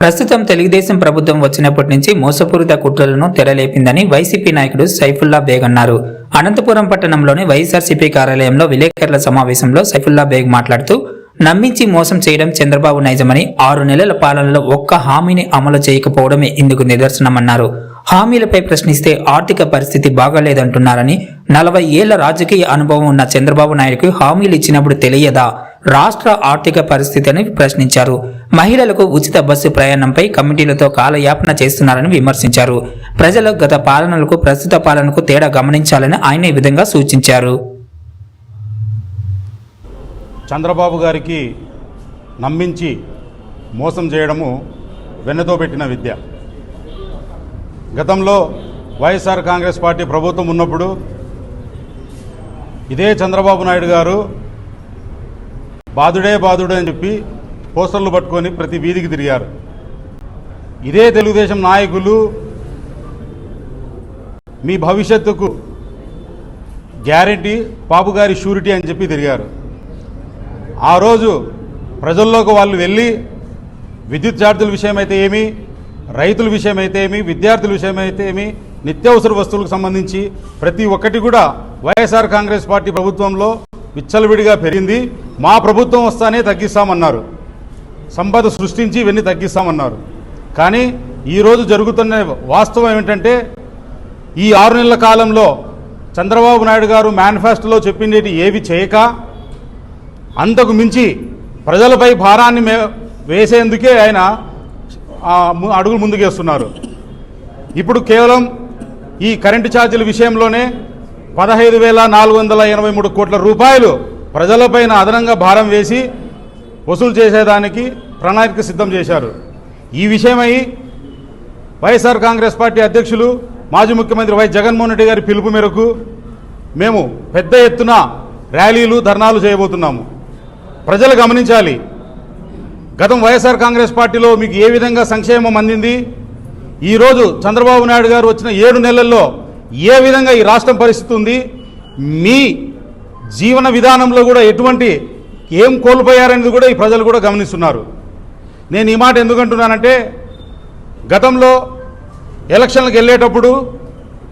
ప్రస్తుతం తెలుగుదేశం ప్రభుత్వం వచ్చినప్పటి నుంచి మోసపూరిత కుట్రలను తెరలేపిందని వైసీపీ నాయకుడు సైఫుల్లా బేగ్ అన్నారు. అనంతపురం పట్టణంలోని వైఎస్ఆర్సీపీ కార్యాలయంలో విలేకరుల సమావేశంలో సైఫుల్లా బేగ్ మాట్లాడుతూ నమ్మించి మోసం చేయడం చంద్రబాబు నైజమని ఆరు నెలల పాలనలో ఒక్క హామీని అమలు చేయకపోవడమే ఇందుకు నిదర్శనమన్నారు. హామీలపై ప్రశ్నిస్తే ఆర్థిక పరిస్థితి బాగాలేదంటున్నారని నలభై ఏళ్ళ రాజకీయ అనుభవం ఉన్న చంద్రబాబు నాయుడుకు హామీలు ఇచ్చినప్పుడు తెలియదా? రాష్ట్ర ఆర్థిక పరిస్థితిని ప్రశ్నించారు. మహిళలకు ఉచిత బస్సు ప్రయాణంపై కమిటీలతో కాలయాపన చేస్తున్నారని విమర్శించారు. ప్రజలు గత పాలనలకు ప్రస్తుత పాలనకు తేడా గమనించాలని ఆయన ఈ విధంగా సూచించారు. చంద్రబాబు గారికి నమ్మించి మోసం చేయడము వెన్నతో పెట్టిన విద్య. గతంలో వైఎస్ఆర్ కాంగ్రెస్ పార్టీ ప్రభుత్వం ఉన్నప్పుడు ఇదే చంద్రబాబు నాయుడు గారు బాదుడే బాదుడే అని చెప్పి పోస్టర్లు పట్టుకొని ప్రతి వీధికి తిరిగారు. ఇదే తెలుగుదేశం నాయకులు మీ భవిష్యత్తుకు గ్యారెంటీ గారి షూరిటీ అని చెప్పి తిరిగారు. ఆ రోజు ప్రజల్లోకి వాళ్ళు వెళ్ళి విద్యుత్ ఛార్జీల విషయమైతే ఏమి రైతుల విషయమైతే ఏమి విద్యార్థుల విషయమైతే ఏమి నిత్యావసర వస్తువులకు సంబంధించి ప్రతి ఒక్కటి కూడా వైఎస్ఆర్ కాంగ్రెస్ పార్టీ ప్రభుత్వంలో విచ్చలవిడిగా పెరిగింది. మా ప్రభుత్వం వస్తానే తగ్గిస్తామన్నారు. సంపద సృష్టించి ఇవన్నీ తగ్గిస్తామన్నారు. కానీ ఈరోజు జరుగుతున్న వాస్తవం ఏమిటంటే ఈ ఆరు నెలల కాలంలో చంద్రబాబు నాయుడు గారు మేనిఫెస్టోలో చెప్పింది ఏవి చేయక అంతకు మించి ప్రజలపై భారాన్ని మే వేసేందుకే ఆయన అడుగులు ముందుకేస్తున్నారు. ఇప్పుడు కేవలం ఈ కరెంటు ఛార్జీల విషయంలోనే పదహైదు వేల నాలుగు వందల ఎనభై మూడు కోట్ల రూపాయలు ప్రజలపైన అదనంగా భారం వేసి వసూలు చేసేదానికి ప్రణాళిక సిద్ధం చేశారు. ఈ విషయమై వైఎస్ఆర్ కాంగ్రెస్ పార్టీ అధ్యక్షులు మాజీ ముఖ్యమంత్రి వై జగన్మోహన్ రెడ్డి గారి పిలుపు మేరకు మేము పెద్ద ఎత్తున ర్యాలీలు ధర్నాలు చేయబోతున్నాము. ప్రజలు గమనించాలి గతం వైఎస్ఆర్ కాంగ్రెస్ పార్టీలో మీకు ఏ విధంగా సంక్షేమం అందింది? ఈరోజు చంద్రబాబు నాయుడు గారు వచ్చిన ఏడు నెలల్లో ఏ విధంగా ఈ రాష్ట్రం పరిస్థితి ఉంది? మీ జీవన విధానంలో కూడా ఎటువంటి ఏం కోల్పోయారనేది కూడా ఈ ప్రజలు కూడా గమనిస్తున్నారు. నేను ఈ మాట ఎందుకంటున్నానంటే గతంలో ఎలక్షన్లకు వెళ్ళేటప్పుడు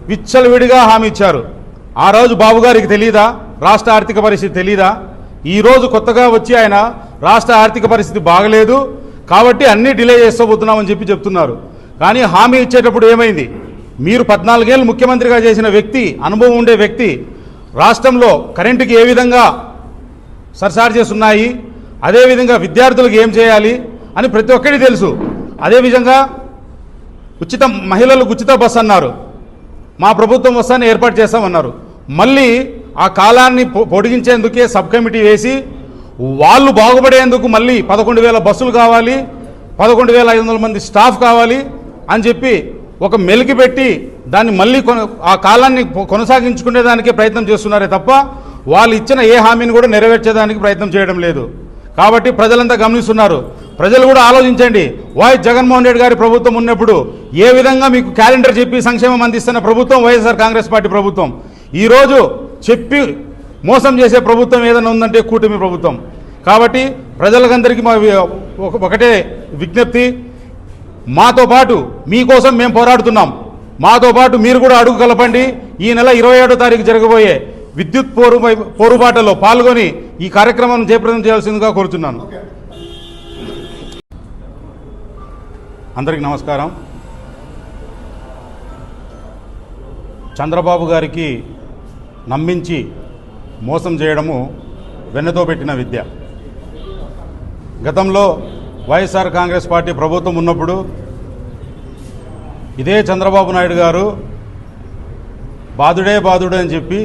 విచ్చలవిడిగా హామీ ఇచ్చారు. ఆ రోజు బాబు గారికి తెలియదా రాష్ట్ర ఆర్థిక పరిస్థితి తెలీదా? ఈ రోజు కొత్తగా వచ్చి ఆయన రాష్ట్ర ఆర్థిక పరిస్థితి బాగలేదు. కాబట్టి అన్నీ డిలే చేసుకోబోతున్నామని చెప్పి చెప్తున్నారు. కానీ హామీ ఇచ్చేటప్పుడు ఏమైంది? మీరు పద్నాలుగేళ్ళు ముఖ్యమంత్రిగా చేసిన వ్యక్తి అనుభవం ఉండే వ్యక్తి రాష్ట్రంలో కరెంటుకి ఏ విధంగా సర్చార్జెస్ ఉన్నాయి అదేవిధంగా విద్యార్థులకు ఏం చేయాలి అని ప్రతి ఒక్కరికి తెలుసు. అదేవిధంగా ఉచిత మహిళలకు ఉచిత బస్ అన్నారు. మా ప్రభుత్వం వస్తానే ఏర్పాటు చేస్తామన్నారు. మళ్ళీ ఆ కాలాన్ని పొ- పొడిగించేందుకే సబ్ కమిటీ వేసి వాళ్ళు బాగుపడేందుకు మళ్ళీ పదకొండు వేల బస్సులు కావాలి పదకొండు వేల ఐదు వందల మంది స్టాఫ్ కావాలి అని చెప్పి ఒక మెలికి పెట్టి దాన్ని మళ్ళీ కొన ఆ కాలాన్ని కొనసాగించుకునేదానికే ప్రయత్నం చేస్తున్నారే తప్ప వాళ్ళు ఇచ్చిన ఏ హామీని కూడా నెరవేర్చేదానికి ప్రయత్నం చేయడం లేదు. కాబట్టి ప్రజలంతా గమనిస్తున్నారు. ప్రజలు కూడా ఆలోచించండి. వైఎస్ జగన్మోహన్ రెడ్డి గారి ప్రభుత్వం ఉన్నప్పుడు ఏ విధంగా మీకు క్యాలెండర్ చెప్పి సంక్షేమం అందిస్తున్న ప్రభుత్వం? వైఎస్ఆర్ కాంగ్రెస్ పార్టీ ప్రభుత్వం. ఈరోజు చెప్పి మోసం చేసే ప్రభుత్వం ఏదైనా ఉందంటే కూటమి ప్రభుత్వం. కాబట్టి ప్రజలకందరికీ మా ఒక- ఒకటే విజ్ఞప్తి. మాతో పాటు మీకోసం మేము పోరాడుతున్నాం. మాతో పాటు మీరు కూడా అడుగు కలపండి. ఈ నెల ఇరవై ఏడో తారీఖు జరగబోయే విద్యుత్ పోరు పోరుబాటలో పాల్గొని ఈ కార్యక్రమాన్ని జయప్రదం చేయాల్సిందిగా కోరుతున్నాను. అందరికీ నమస్కారం. చంద్రబాబు గారికి నమ్మించి మోసం చేయడము వెన్నతో పెట్టిన విద్య. గతంలో వైఎస్ఆర్ కాంగ్రెస్ పార్టీ ప్రభుత్వం ఉన్నప్పుడు ఇదే చంద్రబాబు నాయుడు గారు బాదుడే బాదుడే అని చెప్పి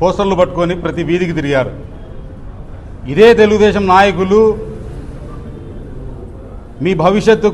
పోస్టర్లు పట్టుకొని ప్రతి వీధికి తిరిగారు. ఇదే తెలుగుదేశం నాయకులు మీ భవిష్యత్తు